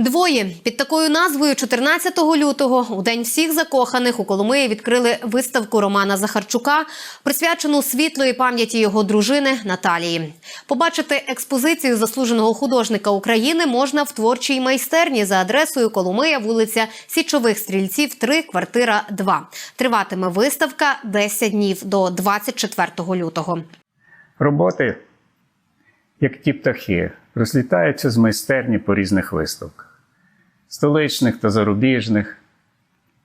Двоє під такою назвою 14 лютого у день всіх закоханих у Коломиї відкрили виставку Романа Захарчука, присвячену світлої пам'яті його дружини Наталії. Побачити експозицію заслуженого художника України можна в творчій майстерні за адресою Коломия, вулиця Січових стрільців, 3, квартира 2. Триватиме виставка 10 днів до 24 лютого. Роботи, як ті птахи, розлітаються з майстерні по різних виставках столичних та зарубіжних.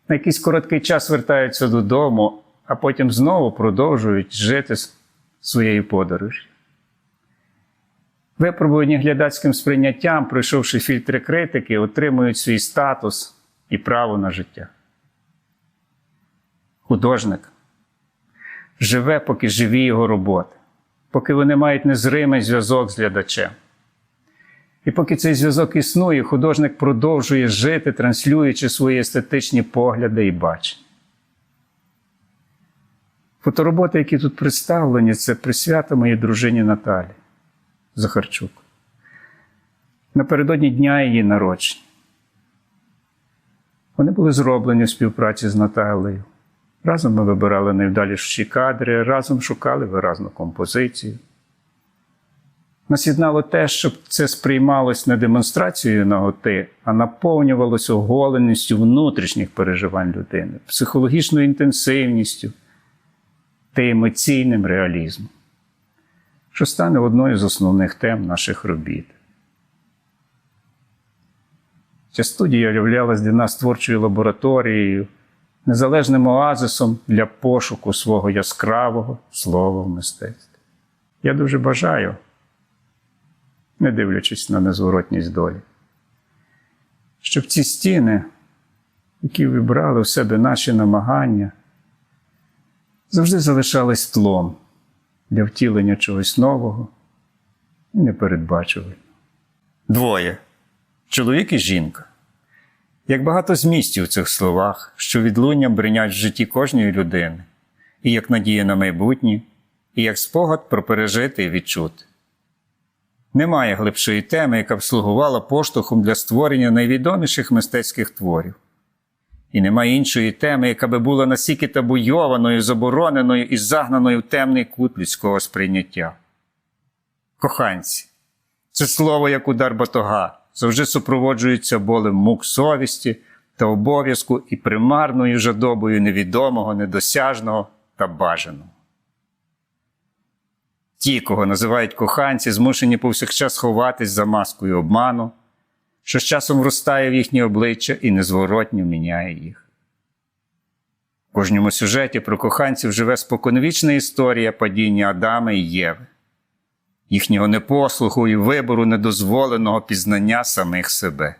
На якийсь короткий час вертаються додому, а потім знову продовжують жити своєю подорожю. Випробувані глядацьким сприйняттям, пройшовши фільтри критики, отримують свій статус і право на життя. Художник живе, поки живі його роботи, поки вони мають незримий зв'язок з глядачем. І поки цей зв'язок існує, художник продовжує жити, транслюючи свої естетичні погляди і бачення. Фотороботи, які тут представлені, це присвята моїй дружині Наталі Захарчук. Напередодні дня її народження. Вони були зроблені в співпраці з Наталею. Разом ми вибирали найвдаліші кадри, разом шукали виразну композицію. Нас єднало те, щоб це сприймалось не демонстрацією наготи, а наповнювалося оголеністю внутрішніх переживань людини, психологічною інтенсивністю та емоційним реалізмом, що стане одною з основних тем наших робіт. Ця студія являлась для нас творчою лабораторією, незалежним оазисом для пошуку свого яскравого слова в мистецтві. Я дуже бажаю не дивлячись на незворотність долі. Щоб ці стіни, які вибрали в себе наші намагання, завжди залишались тлом для втілення чогось нового і непередбачуваного. Двоє чоловік і жінка. Як багато змістів у цих словах, що відлунням бринять в житті кожної людини, і як надія на майбутнє, і як спогад про пережити і відчути. Немає глибшої теми, яка б слугувала поштовхом для створення найвідоміших мистецьких творів. І немає іншої теми, яка би була настільки табуйованою, забороненою і загнаною в темний кут людського сприйняття. Коханці, це слово як удар батога, завжди супроводжується болем мук совісті та обов'язку і примарною жадобою невідомого, недосяжного та бажаного. Ті, кого називають коханці, змушені повсякчас ховатись за маскою обману, що з часом вростає в їхнє обличчя і незворотньо міняє їх. В кожному сюжеті про коханців живе споконвічна історія падіння Адама і Єви, їхнього непослуху і вибору недозволеного пізнання самих себе.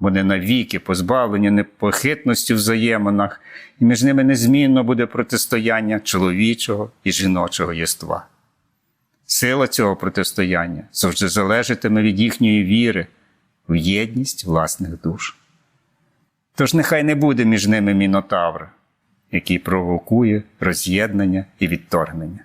Вони навіки позбавлені непохитності в взаєминах, і між ними незмінно буде протистояння чоловічого і жіночого єства. Сила цього протистояння завжди залежатиме від їхньої віри в єдність власних душ. Тож нехай не буде між ними мінотавра, який провокує роз'єднання і відторгнення.